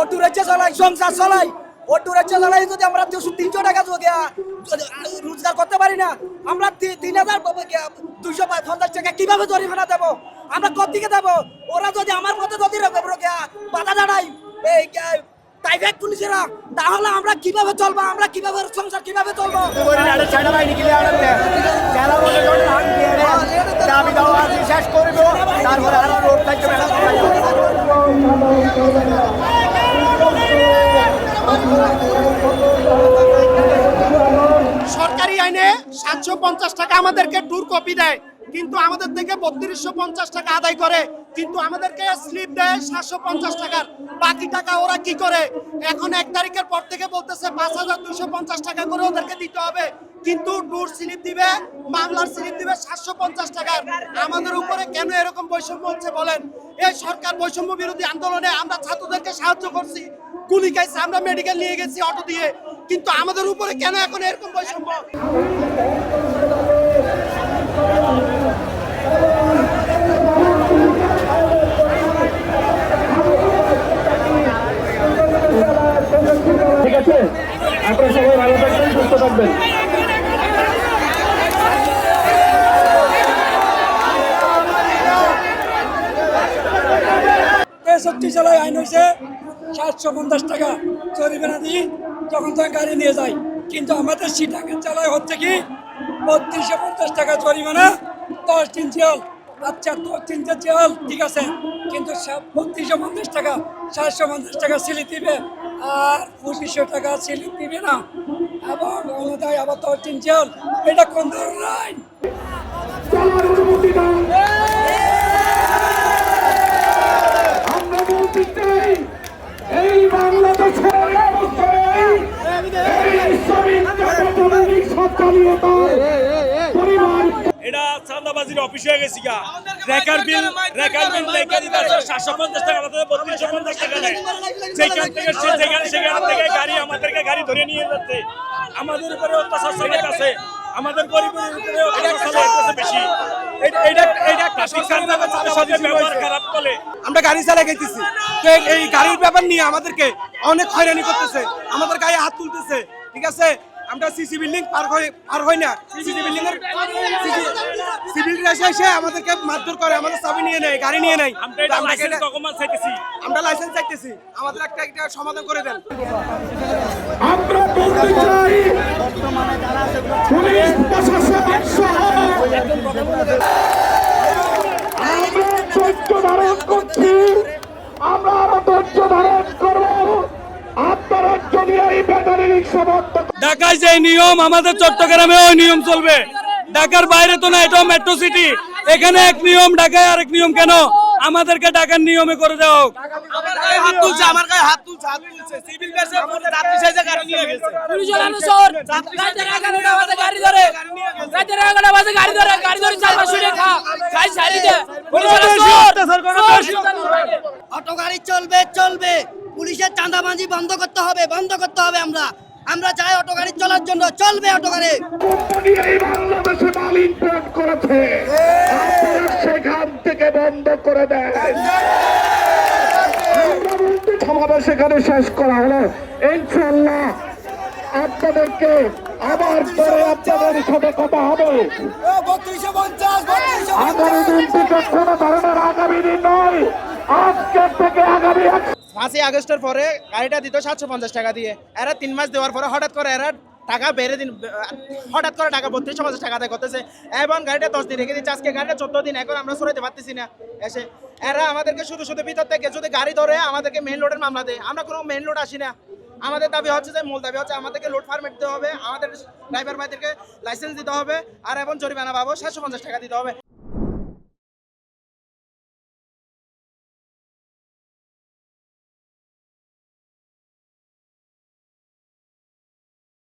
Auto রেচে চালাই, সংসার চালাই। অটো রেচে চালাই যদি আমরা দুশো তিনশো টাকা রোজগার করতে পারি না, আমরা তিন হাজার দুইশো পঞ্চাশ টাকা কীভাবে জরিমানা দেবো? আমরা কোথেকে দেবো। ওরা যদি আমার মতো যদি বাধা দাঁড়াই এই প্রাইভেট পুলিশেরা, তাহলে আমরা কীভাবে চলবো? আমরা কীভাবে সংসার কীভাবে চলবো দাবি দেওয়া শেষ করব তারপরে আরও রোড থাকবে আইনে সাতশো পঞ্চাশ টাকা আমাদেরকে ট্যুর কপি দেয়। কিন্তু আমাদের থেকে বত্রিশশো পঞ্চাশ টাকা আদায় করে। কিন্তু আমাদেরকে স্লিপ দেয় সাতশো পঞ্চাশ টাকার। বাকি টাকা ওরা কি করে? এখন এক তারিখের পর থেকে বলতেছে পাঁচ হাজার দুশো পঞ্চাশ টাকা করে ওদেরকে দিতে হবে। কিন্তু ট্যুর স্লিপ দিবে, মামলার স্লিপ দিবে সাতশো পঞ্চাশ টাকার। আমাদের উপরে কেন এরকম বৈষম্য হচ্ছে বলেন? এই সরকার বৈষম্য বিরোধী আন্দোলনে আমরা ছাত্রদেরকে সাহায্য করছি। গুলি খাইছে, আমরা মেডিকেল নিয়ে গেছি অটো দিয়ে। কিন্তু আমাদের উপরে কেন এখন এরকম বৈষম্য? ঠিক আছে? আপনারা সবাই ভালো থাকবেন সুস্থ থাকবেন। তেষট্টি জেলায় আইন হয়েছে সাতশো পঞ্চাশ টাকা। জরিমানা দিই যখন তখন গাড়ি নিয়ে যাই কিন্তু আমাদের সিটাঙ্গের জেলায় হচ্ছে কি বত্রিশশো পঞ্চাশ টাকা জরিমানা, দশ দিন জেল আচ্ছা দশ দিন জেল, ঠিক আছে, কিন্তু বত্রিশশো পঞ্চাশ টাকা সাতশো পঞ্চাশ টাকা সিলিপ দিবে, আর পঁচিশশো টাকা সিলিপ দিবে না, এবং অনুদায় আবার দশ দিন জেল, এটা কোন ধরনের আইন চলার অনুমতি দাও আমরা বলতে চাই এই বাংলাদেশের অবস্থায় এই শ্রমিক জনগণের এটা চান্দাবাজির অফিস হয়ে গেছি গা। রেকার বিল রেকার বিল রেকার দিতে সাতশো পঞ্চাশ টাকা আমাদের বত্রিশশো পঞ্চাশ টাকা নেয় যেখান থেকে সে যেখানে সেখান থেকে গাড়ি আমাদেরকে গাড়ি ধরে নিয়ে যাচ্ছে। আমাদের উপরে অত্যাচার আমাদের গরিবের উপরে বেশি। ব্যবহার খারাপ করে আমরা গাড়ি চালাই গেছি তো এই গাড়ির ব্যাপার নিয়ে আমাদেরকে অনেক হয়রানি করতেছে। আমাদের গায়ে হাত তুলতেছে। ঠিক আছে? আমরা সিসি বিল্ডিং পার হয়ে পার হই না। সিসি বিল্ডিং এর সিভিল এসে এসে আমাদেরকে মারধর করে আমাদের চাবি নিয়ে নেয় গাড়ি নিয়ে নেয়। আমরা লাইসেন্স চাইতেছি। আমরা লাইসেন্স চাইতেছি। আমাদের একটা একটা সমাধান করে দেন। আমরা বলতে চাই পুলিশ প্রশাসন সহ আমরা ধৈর্য ধারণ করছি আমরা আরও ধৈর্য ধারণ করব। আপনারা যদি এই ব্যাটারি রিক্সা বন্ধ ঢাকায় যে নিয়ম আমাদের চট্টগ্রামে ওই নিয়ম চলবে ঢাকার বাইরে তো না এটাও মেট্রো সিটি এখানে এক নিয়ম ঢাকায় আরেক নিয়ম কেন আমাদেরকে ঢাকার নিয়মে করে দেওয়া হোক অটো গাড়ি চলবে চলবে পুলিশের চাঁদাবাজি বন্ধ করতে হবে বন্ধ করতে হবে আমরা আমরা যাই অটো গাড়ি চলার জন্য। চলবে অটো গাড়ি। বাংলাদেশে মাল ইম্পোর্ট করেছে। সেখান থেকে বন্ধ করে আমরা সমাবেশ সেখানে শেষ করা হলো। ইনশাল্লাহ আপনাদেরকে আবার পরে আপনাদের সাথে কথা হবে। আগামী দিন থেকে কোনো ধরনের আগামী দিন নয়। আজকের থেকে আগামী পাঁচই আগস্টের পরে গাড়িটা দিত সাতশো পঞ্চাশ টাকা দিয়ে। এরা তিন মাস দেওয়ার পরে হঠাৎ করে এরা টাকা বেড়ে দিন, হঠাৎ করে টাকা বত্রিশশো পঞ্চাশ টাকা দেয় করতেছে। এবং গাড়িটা দশ দিন রেখে দিচ্ছে। আজকে গাড়িটা চোদ্দ দিন, এখন আমরা সরাইতে পারতেছি না। এসে এরা আমাদেরকে শুধু শুধু ভিতর থেকে যদি গাড়ি ধরে আমাদেরকে মেইন লোডের মামলা দেয়, আমরা কোনো মেন লোড আসি না। আমাদের দাবি হচ্ছে যে, মূল দাবি হচ্ছে আমাদেরকে লোড ফার্মেট দিতে হবে, আমাদের ড্রাইভার ভাইদেরকে লাইসেন্স দিতে হবে, আর এবং জরিমানা পাবো সাতশো পঞ্চাশ টাকা দিতে হবে।